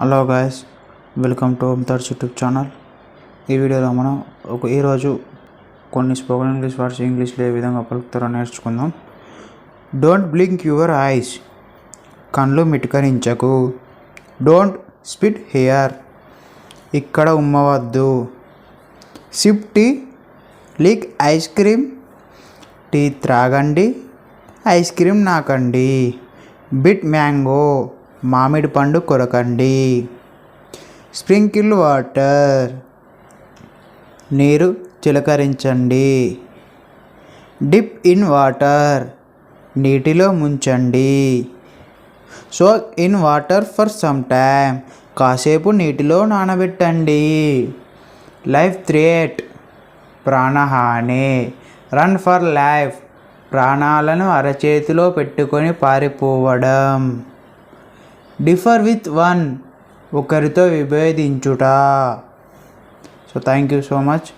Hello guys welcome to thirds YouTube channel ఈ వీడియోలో మనం ఒక ఈరోజు కొన్ని స్పోకెన్ ఇంగ్లీష్ వర్డ్స్ ఇంగ్లీష్లో ఏ విధంగా పలుకుతారో నేర్చుకుందాం. డోంట్ బ్లింక్ యువర్ ఐస్ కళ్ళు మిటకరించకు. డోంట్ స్పిట్ హియర్ ఇక్కడ ఉమ్మవద్దు. Sip tea lick ice cream tea త్రాగండి. Ice cream నాకండి. బిట్ మ్యాంగో మామిడి పండు కొరకండి. Sprinkle water. నీరు చిలకరించండి. Dip in water. నీటిలో ముంచండి. Soak in water for some time. కాసేపు నీటిలో నానబెట్టండి. లైఫ్ థ్రియేట్ ప్రాణహాని. Run for life. ప్రాణాలను అరచేతిలో పెట్టుకొని పారిపోవడం. డిఫర్ విత్ వన్ ఒకరితో విభేదించుట. So thank you so much